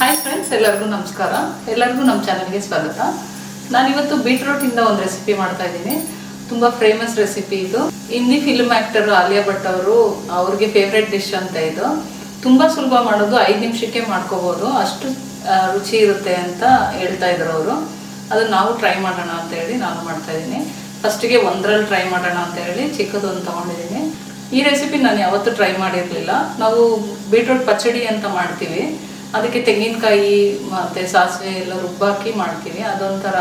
Hi friends ಎಲ್ಲರಿಗೂ ನಮಸ್ಕಾರ. ಎಲ್ಲರಿಗೂ ನಮ್ಮ ಚಾನಲ್ಗೆ ಸ್ವಾಗತ. ನಾನಿವತ್ತು ಬೀಟ್ರೂಟಿಂದ ಒಂದು ರೆಸಿಪಿ ಮಾಡ್ತಾ ಇದ್ದೀನಿ. ತುಂಬ ಫೇಮಸ್ ರೆಸಿಪಿ ಇದು. ಹಿಂದಿ ಫಿಲ್ಮ್ ಆ್ಯಕ್ಟರ್ ಆಲಿಯಾ ಭಟ್ ಅವರು ಅವ್ರಿಗೆ ಫೇವ್ರೆಟ್ ಡಿಶ್ ಅಂತ ಇದು. ತುಂಬ ಸುಲಭ ಮಾಡೋದು, ಐದು ನಿಮಿಷಕ್ಕೆ ಮಾಡ್ಕೋಬೋದು. ಅಷ್ಟು ರುಚಿ ಇರುತ್ತೆ ಅಂತ ಹೇಳ್ತಾ ಇದ್ರು ಅವರು. ಅದನ್ನ ನಾವು ಟ್ರೈ ಮಾಡೋಣ ಅಂತ ಹೇಳಿ ನಾನು ಮಾಡ್ತಾ ಇದ್ದೀನಿ. ಫಸ್ಟಿಗೆ ಒಂದರಲ್ಲಿ ಟ್ರೈ ಮಾಡೋಣ ಅಂತ ಹೇಳಿ ಚಿಕ್ಕದೊಂದು ತೊಗೊಂಡಿದ್ದೀನಿ. ಈ ರೆಸಿಪಿ ನಾನು ಯಾವತ್ತೂ ಟ್ರೈ ಮಾಡಿರಲಿಲ್ಲ. ನಾವು ಬೀಟ್ರೂಟ್ ಪಚಡಿ ಅಂತ ಮಾಡ್ತೀವಿ. ಅದಕ್ಕೆ ತೆಂಗಿನಕಾಯಿ ಮತ್ತು ಸಾಸಿವೆ ಎಲ್ಲ ರುಬ್ಬಾಕಿ ಮಾಡ್ತೀವಿ ಅದೊಂಥರ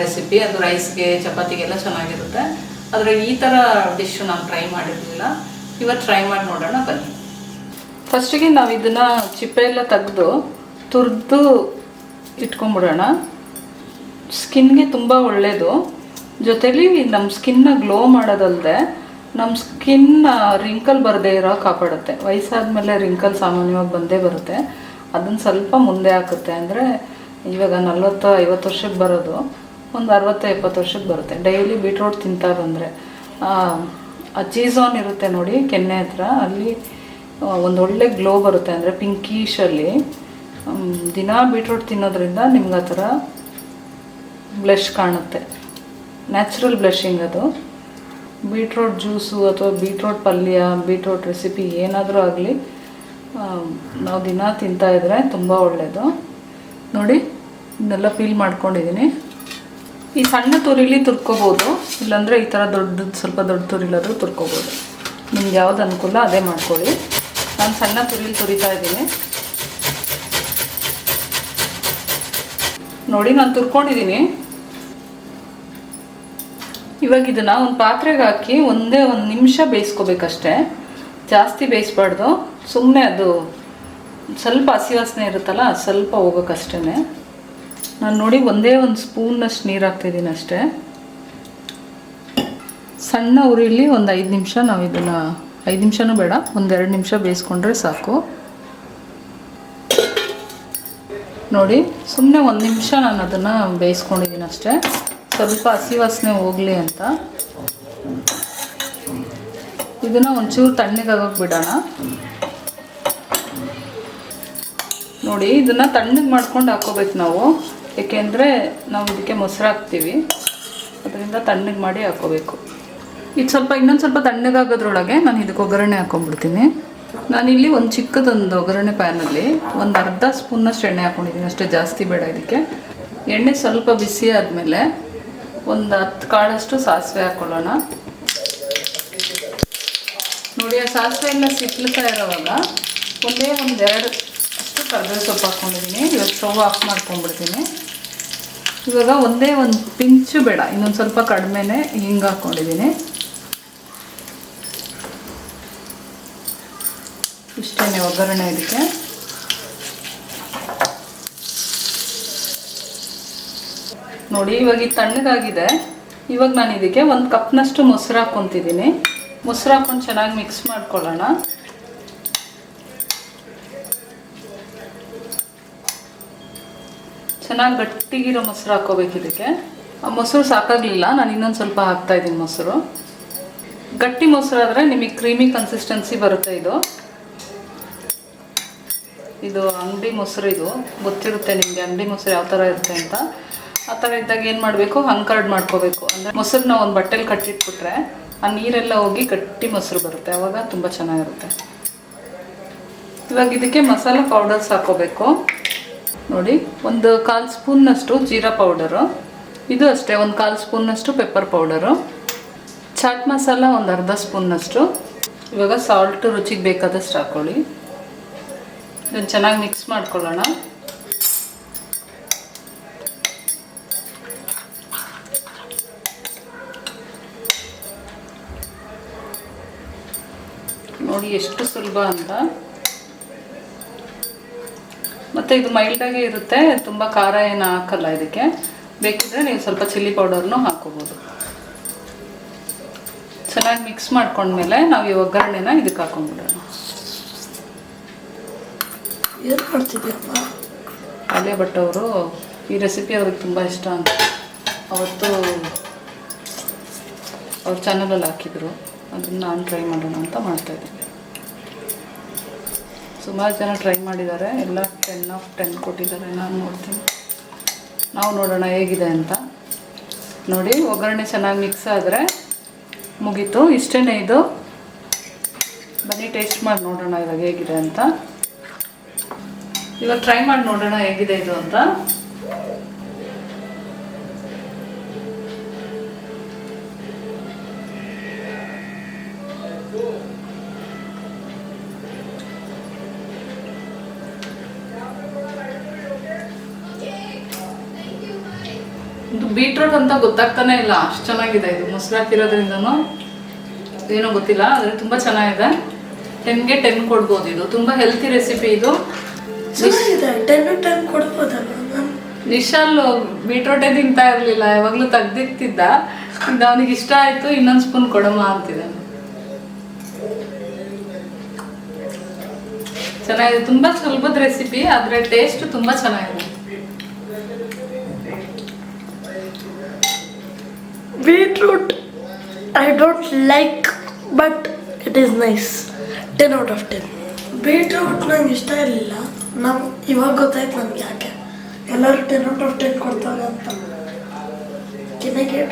ರೆಸಿಪಿ ಅದು ರೈಸ್ಗೆ ಚಪಾತಿಗೆಲ್ಲ ಚೆನ್ನಾಗಿರುತ್ತೆ. ಆದರೆ ಈ ಥರ ಡಿಶ್ ನಾನು ಟ್ರೈ ಮಾಡಿರಲಿಲ್ಲ. ಇವತ್ತು ಟ್ರೈ ಮಾಡಿ ನೋಡೋಣ, ಬನ್ನಿ. ಫಸ್ಟಿಗೆ ನಾವು ಇದನ್ನು ಚಿಪ್ಪೆ ಎಲ್ಲ ತೆಗೆದು ತುರಿದು ಇಟ್ಕೊಂಬಿಡೋಣ ಸ್ಕಿನ್ಗೆ ತುಂಬ ಒಳ್ಳೆಯದು ಜೊತೆಲಿ ನಮ್ಮ ಸ್ಕಿನ್ನ ಗ್ಲೋ ಮಾಡೋದಲ್ಲದೆ ನಮ್ಮ ಸ್ಕಿನ್ ರಿಂಕಲ್ ಬರದೇ ಇರೋ ಕಾಪಾಡುತ್ತೆ. ವಯಸ್ಸಾದ್ಮೇಲೆ ರಿಂಕಲ್ ಸಾಮಾನ್ಯವಾಗಿ ಬಂದೇ ಬರುತ್ತೆ. ಅದನ್ನು ಸ್ವಲ್ಪ ಮುಂದೆ ಹಾಕುತ್ತೆ. ಅಂದರೆ ಇವಾಗ ನಲ್ವತ್ತು, ಐವತ್ತು ವರ್ಷಕ್ಕೆ ಬರೋದು, ಒಂದು ಅರವತ್ತು, ಎಪ್ಪತ್ತು ವರ್ಷಕ್ಕೆ ಬರುತ್ತೆ. ಡೈಲಿ ಬೀಟ್ರೋಟ್ ತಿಂತಾ ಬಂದರೆ. ಆ ಚೀಝಾನ್ ಇರುತ್ತೆ ನೋಡಿ, ಕೆನ್ನೆ ಹತ್ರ. ಅಲ್ಲಿ ಒಳ್ಳೆ ಗ್ಲೋ ಬರುತ್ತೆ. ಅಂದರೆ ಪಿಂಕೀಶಲ್ಲಿ ದಿನ ಬೀಟ್ರೋಟ್ ತಿನ್ನೋದ್ರಿಂದ ನಿಮ್ಗೆ ಆ ಥರ ಬ್ಲಷ್ ಕಾಣುತ್ತೆ. ನ್ಯಾಚುರಲ್ ಬ್ಲಷಿಂಗ್ ಅದು. ಬೀಟ್ರೋಟ್ ಜ್ಯೂಸು ಅಥವಾ ಬೀಟ್ರೋಟ್ ಪಲ್ಯ, ಬೀಟ್ರೋಟ್ ರೆಸಿಪಿ ಏನಾದರೂ ಆಗಲಿ ನಾವು ದಿನ ತಿಂತಾ ಇದ್ರೆ ತುಂಬ ಒಳ್ಳೆಯದು ನೋಡಿ, ಇದನ್ನೆಲ್ಲ ಫೀಲ್ ಮಾಡ್ಕೊಂಡಿದ್ದೀನಿ ಈ ಸಣ್ಣ ತುರಿಲಿ ತುರ್ಕೋಬೋದು, ಇಲ್ಲಾಂದರೆ ಈ ಥರ ದೊಡ್ಡದು, ಸ್ವಲ್ಪ ದೊಡ್ಡ ತುರಿಲಾದರೂ ತುರ್ಕೋಬೋದು. ನಿಮ್ಗೆ ಯಾವ್ದು ಅನುಕೂಲ ಅದೇ ಮಾಡ್ಕೊಳ್ಳಿ. ನಾನು ಸಣ್ಣ ತುರಿಲಿ ತುರಿತಾ ಇದ್ದೀನಿ. ನೋಡಿ, ನಾನು ತುರ್ಕೊಂಡಿದ್ದೀನಿ ಇವಾಗ ಇದನ್ನ ಒಂದು ಪಾತ್ರೆಗೆ ಹಾಕಿ ಒಂದೇ ಒಂದು ನಿಮಿಷ ಬೇಯಿಸ್ಕೋಬೇಕಷ್ಟೇ. ಜಾಸ್ತಿ ಬೇಯಿಸ್ಬಾರ್ದು. ಸುಮ್ಮನೆ ಅದು ಸ್ವಲ್ಪ ಹಸಿ ವಾಸನೆ ಇರುತ್ತಲ್ಲ ಸ್ವಲ್ಪ ಹೋಗೋಕ್ಕಷ್ಟೇ ನಾನು ನೋಡಿ ಒಂದೇ ಒಂದು ಸ್ಪೂನಷ್ಟು ನೀರು ಹಾಕ್ತಿದ್ದೀನಿ ಅಷ್ಟೇ. ಸಣ್ಣ ಉರಿಲಿ ಒಂದು ಐದು ನಿಮಿಷ ನಾವು ಇದನ್ನು, ಐದು ನಿಮಿಷನೂ ಬೇಡ ಒಂದೆರಡು ನಿಮಿಷ ಬೇಯಿಸ್ಕೊಂಡ್ರೆ ಸಾಕು. ನೋಡಿ ಸುಮ್ಮನೆ ಒಂದು ನಿಮಿಷ ನಾನು ಅದನ್ನು ಬೇಯಿಸ್ಕೊಂಡಿದ್ದೀನಿ ಅಷ್ಟೇ. ಸ್ವಲ್ಪ ಹಸಿ ವಾಸನೆ ಹೋಗಲಿ ಅಂತ. ಇದನ್ನು ಒಂಚೂರು ತಣ್ಣಗಾಗೋಕೆ ಬಿಡೋಣ. ನೋಡಿ, ಇದನ್ನು ತಣ್ಣಗೆ ಮಾಡ್ಕೊಂಡು ಹಾಕೋಬೇಕು ನಾವು. ಏಕೆಂದರೆ ನಾವು ಇದಕ್ಕೆ ಮೊಸರು ಹಾಕ್ತೀವಿ. ಅದರಿಂದ ತಣ್ಣಗೆ ಮಾಡಿ ಹಾಕೋಬೇಕು. ಇದು ಸ್ವಲ್ಪ ಇನ್ನೊಂದು ಸ್ವಲ್ಪ ತಣ್ಣಗಾಗೋದ್ರೊಳಗೆ ನಾನು ಇದಕ್ಕೆ ಒಗ್ಗರಣೆ ಹಾಕೊಂಡ್ಬಿಡ್ತೀನಿ. ನಾನಿಲ್ಲಿ ಒಂದು ಚಿಕ್ಕದೊಂದು ಒಗ್ಗರಣೆ ಪ್ಯಾನಲ್ಲಿ ಒಂದು ಅರ್ಧ ಸ್ಪೂನಷ್ಟು ಎಣ್ಣೆ ಹಾಕ್ಕೊಂಡಿದ್ದೀನಿ ಅಷ್ಟೇ ಜಾಸ್ತಿ ಬೇಡ ಇದಕ್ಕೆ. ಎಣ್ಣೆ ಸ್ವಲ್ಪ ಬಿಸಿ ಆದಮೇಲೆ ಒಂದು ಹತ್ತು ಕಾಳಷ್ಟು ಸಾಸಿವೆ ಹಾಕ್ಕೊಳ್ಳೋಣ ನೋಡಿ, ಆ ಸಾಸಿವೆ ಎಲ್ಲ ಸಿಕ್ಲುತ್ತಾ ಇರೋವಾಗ ಒಂದೇ ಒಂದು ಎರಡು ಅಷ್ಟು ಕರ್ಬೇವು ಸೊಪ್ಪು ಹಾಕ್ಕೊಂಡಿದ್ದೀನಿ. ಇವಾಗ ಸ್ಟವ್ ಆಫ್ ಮಾಡ್ಕೊಂಡ್ಬಿಡ್ತೀನಿ. ಇವಾಗ ಒಂದೇ ಒಂದು ಪಿಂಚು ಬೇಡ, ಇನ್ನೊಂದು ಸ್ವಲ್ಪ ಕಡಿಮೆನೆ ಹಿಂಗೆ ಹಾಕ್ಕೊಂಡಿದ್ದೀನಿ ಇಷ್ಟೇ ಒಗ್ಗರಣೆ ಇದಕ್ಕೆ. ನೋಡಿ, ಇವಾಗ ಇದು ತಣ್ಣಗಾಗಿದೆ. ಇವಾಗ ನಾನು ಇದಕ್ಕೆ ಒಂದು ಕಪ್ನಷ್ಟು ಮೊಸರು ಹಾಕ್ಕೊತಿದ್ದೀನಿ. ಮೊಸರು ಹಾಕ್ಕೊಂಡು ಚೆನ್ನಾಗಿ ಮಿಕ್ಸ್ ಮಾಡ್ಕೊಳ್ಳೋಣ. ಚೆನ್ನಾಗಿ ಗಟ್ಟಿಗಿರೋ ಮೊಸರು ಹಾಕೋಬೇಕು ಇದಕ್ಕೆ. ಆ ಮೊಸರು ಸಾಕಾಗಲಿಲ್ಲ, ನಾನು ಇನ್ನೊಂದು ಸ್ವಲ್ಪ ಹಾಕ್ತಾ ಇದ್ದೀನಿ ಮೊಸರು. ಗಟ್ಟಿ ಮೊಸರು ಆದರೆ ನಿಮಗೆ ಕ್ರೀಮಿ ಕನ್ಸಿಸ್ಟೆನ್ಸಿ ಬರುತ್ತೆ ಇದು. ಇದು ಅಂಗಡಿ ಮೊಸರು ಇದು. ಗೊತ್ತಿರುತ್ತೆ ನಿಮಗೆ ಅಂಗಡಿ ಮೊಸರು ಯಾವ ಥರ ಇರುತ್ತೆ ಅಂತ. ಆ ಥರ ಇದ್ದಾಗ ಏನು ಮಾಡಬೇಕು? ಹಂಕರ್ಡ್ ಮಾಡ್ಕೋಬೇಕು. ಅಂದರೆ ಮೊಸರನ್ನ ಒಂದು ಬಟ್ಟೆಲಿ ಕಟ್ಟಿಟ್ಬಿಟ್ರೆ ಆ ನೀರೆಲ್ಲ ಹೋಗಿ ಗಟ್ಟಿ ಮೊಸರು ಬರುತ್ತೆ. ಆವಾಗ ತುಂಬ ಚೆನ್ನಾಗಿರುತ್ತೆ. ಇವಾಗ ಇದಕ್ಕೆ ಮಸಾಲ ಪೌಡರ್ಸ್ ಹಾಕೋಬೇಕು. ನೋಡಿ, ಒಂದು ಕಾಲು ಸ್ಪೂನ್ನಷ್ಟು ಜೀರಾ ಪೌಡರು ಇದು ಅಷ್ಟೇ, ಒಂದು ಕಾಲು ಸ್ಪೂನ್ನಷ್ಟು ಪೆಪ್ಪರ್ ಪೌಡರು ಚಾಟ್ ಮಸಾಲ ಒಂದು ಅರ್ಧ ಸ್ಪೂನ್ನಷ್ಟು. ಇವಾಗ ಸಾಲ್ಟ್ ರುಚಿಗೆ ಬೇಕಾದಷ್ಟು ಹಾಕ್ಕೊಳ್ಳಿ ಇದನ್ನು ಚೆನ್ನಾಗಿ ಮಿಕ್ಸ್ ಮಾಡ್ಕೊಳ್ಳೋಣ. ನೋಡಿ ಎಷ್ಟು ಸುಲಭ ಅಂತ. ಮತ್ತು ಇದು ಮೈಲ್ಡಾಗೇ ಇರುತ್ತೆ ತುಂಬ ಖಾರ ಏನು ಹಾಕಲ್ಲ ಇದಕ್ಕೆ. ಬೇಕಿದ್ರೆ ನೀವು ಸ್ವಲ್ಪ ಚಿಲ್ಲಿ ಪೌಡರ್ನು ಹಾಕೋಬೋದು. ಚೆನ್ನಾಗಿ ಮಿಕ್ಸ್ ಮಾಡ್ಕೊಂಡ್ಮೇಲೆ ನಾವು ಈ ಒಗ್ಗರಣೆನ ಇದಕ್ಕೆ ಹಾಕೊಂಡ್ಬಿಡೋಣ. ಏನು ಆಲಿಯಾ ಭಟ್ ಅವರು ಈ ರೆಸಿಪಿ ಅವ್ರಿಗೆ ತುಂಬ ಇಷ್ಟ ಅಂತ. ಅವತ್ತು ಅವ್ರ ಚಾನಲಲ್ಲಿ ಹಾಕಿದ್ರು. ಅದನ್ನು ನಾನು ಟ್ರೈ ಮಾಡೋಣ ಅಂತ ಮಾಡ್ತಾಯಿದ್ದೀನಿ ಸುಮಾರು ಜನ ಟ್ರೈ ಮಾಡಿದ್ದಾರೆ ಎಲ್ಲ ಟೆನ್ ಆಫ್ ಟೆನ್ ಕೊಟ್ಟಿದ್ದಾರೆ ನಾನು ನೋಡ್ತೀನಿ. ನಾವು ನೋಡೋಣ ಹೇಗಿದೆ ಅಂತ. ನೋಡಿ, ಒಗ್ಗರಣೆ ಚೆನ್ನಾಗಿ ಮಿಕ್ಸ್ ಆದರೆ ಮುಗೀತು. ಇಷ್ಟೇ ಇದು. ಬನ್ನಿ ಟೇಸ್ಟ್ ಮಾಡಿ ನೋಡೋಣ ಇವಾಗ ಹೇಗಿದೆ ಅಂತ. ಇವಾಗ ಟ್ರೈ ಮಾಡಿ ನೋಡೋಣ ಹೇಗಿದೆ ಇದು ಅಂತ. ಇದು ಬೀಟ್ರೂಟ್ ಅಂತ ಗೊತ್ತಾಗ್ತಾನೆ ಇಲ್ಲ ಅಷ್ಟು ಚೆನ್ನಾಗಿದೆ ಇದು. ಮೊಸರು ಹಾಕಿರೋದ್ರಿಂದನೂ ಏನೋ ಗೊತ್ತಿಲ್ಲ ಆದರೆ ತುಂಬ ಚೆನ್ನಾಗಿದೆ. ಟೆನ್ಗೆ ಟೆನ್ ಕೊಡ್ಬೋದು ಇದು. ತುಂಬ ಹೆಲ್ತಿ ರೆಸಿಪಿ ಇದು. ನಿಶಾಲ್ ಬೀಟ್ರೋಟೇ ತಿಂತಾ ಇರಲಿಲ್ಲ ಯಾವಾಗಲೂ ತೆಗ್ದಿಕ್ತಿದ್ದ ಇದು ಅವನಿಗೆ ಇಷ್ಟ ಆಯಿತು ಇನ್ನೊಂದು ಸ್ಪೂನ್ ಕೊಡಮ್ಮ ಅಂತಿದೆ. ಚೆನ್ನಾಗಿದೆ. ತುಂಬ ಸುಲಭದ ರೆಸಿಪಿ ಆದರೆ ಟೇಸ್ಟ್ ತುಂಬ ಚೆನ್ನಾಗಿದೆ. Beetroot I don't like but it is nice ten out of ten beetroot ನಂಗೆ ಇಷ್ಟ ಇರಲಿಲ್ಲ ನಾವು ಇವಾಗ ಗೊತ್ತಾಯ್ತು ನನಗೆ ಯಾಕೆ. ಎಲ್ಲರೂ ಟೆನ್ ಔಟ್ ಆಫ್ ಟೆನ್ ಕೊಡ್ತಾರೆ ಅಂತ. ಕೆನೆಗೆ